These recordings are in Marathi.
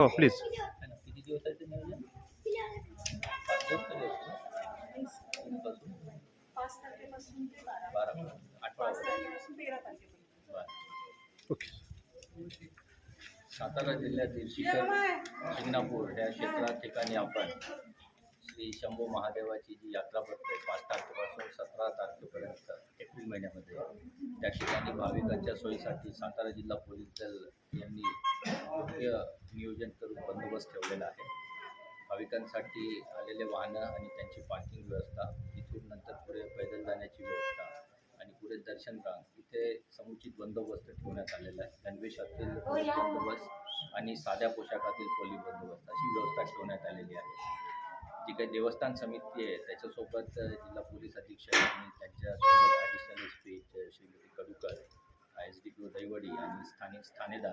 हो प्लीज. ओके सातारा जिल्ह्यातील शिखर शिंगणापूर या क्षेत्रा ठिकाणी आपण श्री शंभू महादेवाची जी यात्रा भरते पाच तारखेपासून सतरा तारखेपर्यंत एप्रिल महिन्यामध्ये त्या ठिकाणी भाविकांच्या सोयीसाठी सातारा जिल्हा पोलीस दल यांनी नियोजन करून बंदोबस्त ठेवलेला आहे. भाविकांसाठी आलेले वाहनं आणि त्यांची पार्किंग व्यवस्था तिथून नंतर पुढे पैदल जाण्याची व्यवस्था आणि पुढे दर्शन रांग इथे समुचित बंदोबस्त ठेवण्यात आलेला आहे. गणवेशातील पोलीस बंदोबस्त आणि साध्या पोशाखातील पोलीस बंदोबस्त अशी व्यवस्था ठेवण्यात आलेली आहे. जी काही देवस्थान समिती आहे त्याच्यासोबत जिल्हा पोलीस अधीक्षक आणि त्यांच्यासोबत additional S P Shrimati Kadukar S D P Daivadi आणि स्थानिक स्थानेदार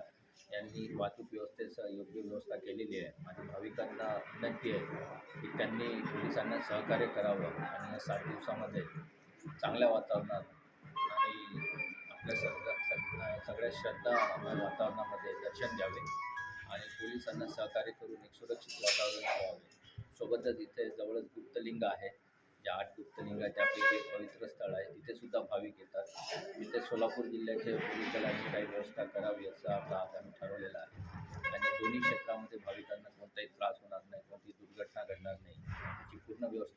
यांनी वाहतूक व्यवस्थेचं योग्य व्यवस्था केलेली आहे. माझ्या भाविकांना विनंती आहे की त्यांनी पोलिसांना सहकार्य करावं आणि या सात दिवसामध्ये चांगल्या वातावरणात आणि आपल्या सगळ्या सगळ्या श्रद्धा वातावरणामध्ये दर्शन द्यावे आणि पोलिसांना सहकार्य करून एक सुरक्षित वातावरण ठेवावे सोबतच इथे जवळच गुप्तलिंग आहे. ज्या आठ गुप्तलिंग आहे त्यापैकी एक पवित्र स्थळ आहे. तिथे सोलापूर जिल्ह्याच्या पोलीस दलाची काही व्यवस्था करावी असं आपला आज आम्ही ठरवलेला आहे. आणि दोन्ही क्षेत्रामध्ये भाविकांना कोणताही त्रास होणार नाही कोणतीही दुर्घटना घडणार नाही याची पूर्ण व्यवस्था